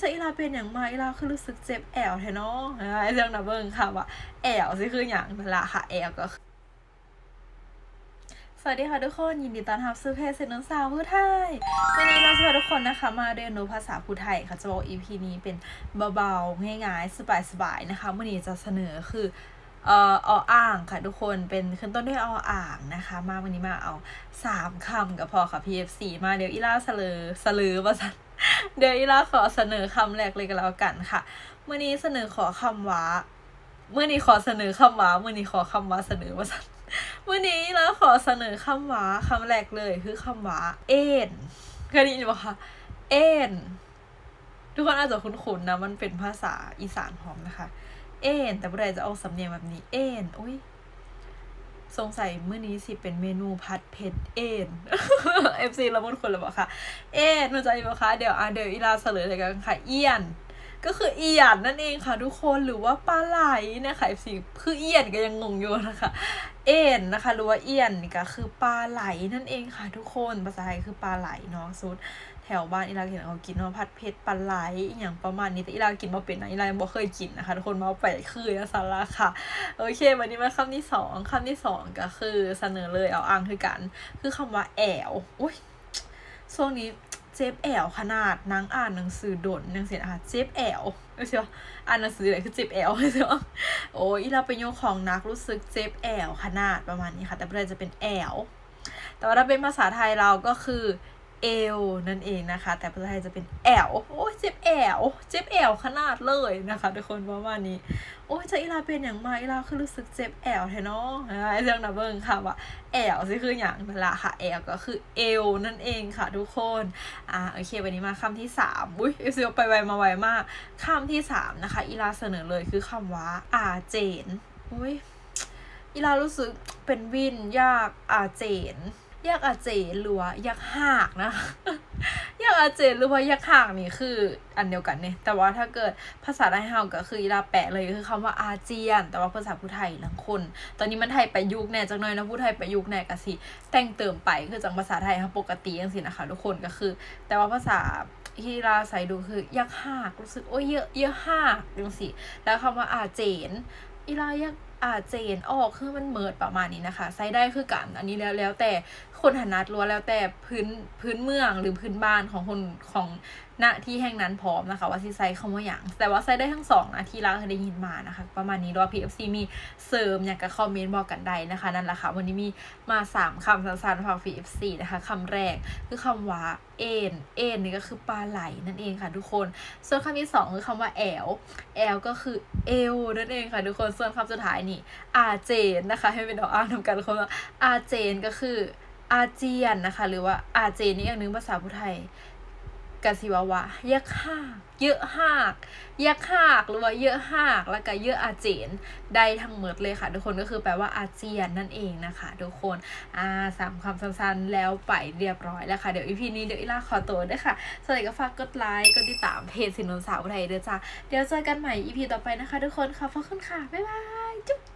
จะอีลาเป็นอย่างมาอีลาคือรู้สึกเจ็บแอวแท้เนาะไอ้เรื่องนะเบิ่งค่ะว่าแอวสิคืออย่างนั่นละค่ะแอวก็คือสวัสดีค่ะทุกคนยินดีต้อนรับสู่เพจเซนนสาวผู้ไทยวันนี้เราจะพาทุกคนนะคะมาเรียนรู้ภาษาผู้ไทยค่ะจะบอก EP นี้เป็นเบาๆง่ายๆสบายๆนะคะวันนี้จะเสนอคือเอ่อออ่างค่ะทุกคนเป็นขึ้นต้นด้วยออ่างนะคะ มาวันนี้มาเอาสามคำกับพอค่ะ PFC มาเดี๋ยวอีล่าเสลอเสลือว่าสัน เดี๋ยวอีลาขอเสนอคำแรกเลยกันแล้วกันค่ะเมื่อนี้เสนอขอคำว่าเมื่อนี้ขอเสนอคำว่าเมื่อนี้ขอคำว่าเสนอว่าสันเมื่อนี้แล้วขอเสนอคำว่าคำแรกเลยคือคำว่าเอ็นเคยได้ยินปะคะเอ็นทุกคนอาจจะคุ้นๆนะมันเป็นภาษาอีสานพร้อมนะคะ เอ็นแต่เมื่อไรจะออกสำเนียงแบบนี้ เอ็นอุ้ย สงสัยมื้อนี้สิเป็นเมนูผัดเผ็ดเอ็นเอฟซีละมุนคนเลยบอกค่ะ เอ็นเข้าใจบอกคะเดี๋ยวอะเดี๋ยวอีลาเสลอเลยกันค่ะ เอียน ก็คือเอียนนั่นเองค่ะทุกคนหรือว่าปลาไหลนะคะเอฟซีคือเอียนก็ยังงงอยู่นะคะ เอ็นนะคะหรือว่าเอียนก็คือปลาไหลนั่นเองค่ะทุกคนภาษาไทยคือปลาไหลเนาะซุดแถวบ้านอีลาเห็นเขากินว่าผัดเผ็ดปลาไหลอย่างประมาณนี้แต่อีลากินมาเป็นนะอีลายังบ่เคยกินนะคะทุกคนมาเอาไปคือนะสาระค่ะโอเค วันนี้มาคำที่สองคำที่สองก็คือเสนอเลยเอาอ่างคือกัน คือคำว่าแอวอุ้ยช่วงนี้ เจ็บแอวขนาดนางอ่านหนังสือโดนยังเสียนะคะเจ็บแอวไม่ใช่ว่าอ่านหนังสืออะไรคือเจ็บแอวไม่ใช่ว่าโอ้ยเราไปโยของนักรู้สึกเจ็บแอวขนาดประมาณนี้ค่ะ แต่เพื่อนจะเป็นแอวแต่ว่าถ้าเป็นภาษาไทยเราก็คือ เอวนั่นเองนะคะ แต่ภาษาไทยจะเป็นแอวโอ้เจ็บแอวเจ็บแอวขนาดเลยนะคะ ทุกคนประมาณนี้ โอ้จะอีลาเป็นอย่างมาอีลาคือรู้สึกเจ็บแอวแท้เนาะเรื่องนะเบิ่งค่ะว่าแอวสิคืออย่างนั่นแหละค่ะแอวก็คือเอวนั่นเองค่ะ ทุกคนอ่าโอเควันนี้มาคำที่สามอุ้ยเอซีไปไวมาไวมากคำที่สามนะคะอีลาเสนอเลยคือคำว่าอาเจนอุ้ยอีลารู้สึกเป็นวินยากอาเจน ยากอาเจนหรือว่ายากหากนะยากอาเจนหรือว่ายากหากนี่คืออันเดียวกันเนี่ยแต่ว่าถ้าเกิดภาษาไทยเฮาก็คืออีลาแปะเลยคือคำว่าอาเจียน แต่ว่าภาษาผู้ไทยลังคน ตอนนี้มันไทยประยุกต์แน่จังหน่อยนะผู้ไทยประยุกต์แน่ก็สิแต่งเติมไปคือจังภาษาไทยเฮาปกติจังซี่นะคะทุกคนก็คือ แต่ว่าภาษาที่ลาใส่ดูคือยากหากรู้สึกโอ้ยเยอะเยอะหากจังซี่แล้วคำว่าอาเจนอีลายัก อาเจนออกคือมันเมิดประมาณนี้นะคะใช้ได้คือกัน อันนี้แล้วแล้วแต่คนถนัดล้วแล้วแต่พื้นพื้นเมืองหรือพื้นบ้านของคนของณที่แห่งนั้นพร้อมนะคะ ว่าสิใช้คำว่าอย่าง แต่ว่าใช้ได้ทั้งสองนะที่เราเคยได้ยินมานะคะ ประมาณนี้รอ PFC มีเสริมอยากกับคอมเมนต์บอกกันได้นะคะ นั่นแหละค่ะ วันนี้มีมาสามคำสั้นๆฝาก PFC นะคะคำแรกคือคำว่าเอ็นเอ็นนี่ก็คือปลาไหลนั่นเองค่ะทุกคน ส่วนคำที่สองคือคำว่าแอลแอลก็คือเอวนั่นเองค่ะทุกคนส่วนคำสุดท้ายนี่อาเจนนะคะให้เป็นดอกอ้างทำกันคำว่าอาเจนก็คืออาเจียนนะคะ หรือว่าอาเจนนี่อย่างหนึงภาษาพุทไทย กสิวาวะเยักหาก เยอะหากเยักหากหรือว่าเยอะหาก แล้วก็เยอะอาเจนได้ทั้งหมดเลยค่ะ ทุกคนก็คือแปลว่าอาเจียนนั่นเองนะคะ ทุกคนอ่าสามคำสั้นๆแล้วไปเรียบร้อยแล้วค่ะเดี๋ยวอีพีนี้เดี๋ยวอีล่าขอตัวด้วยค่ะสวัสดีก็ฝากกดไลค์กดติดตามเพจสินนสาวไทยเด้อจ้าเดี๋ยวเจอกันใหม่อีพีต่อไปนะคะ ทุกคนค่ะขอบคุณค่ะบ๊ายบายจุ๊บ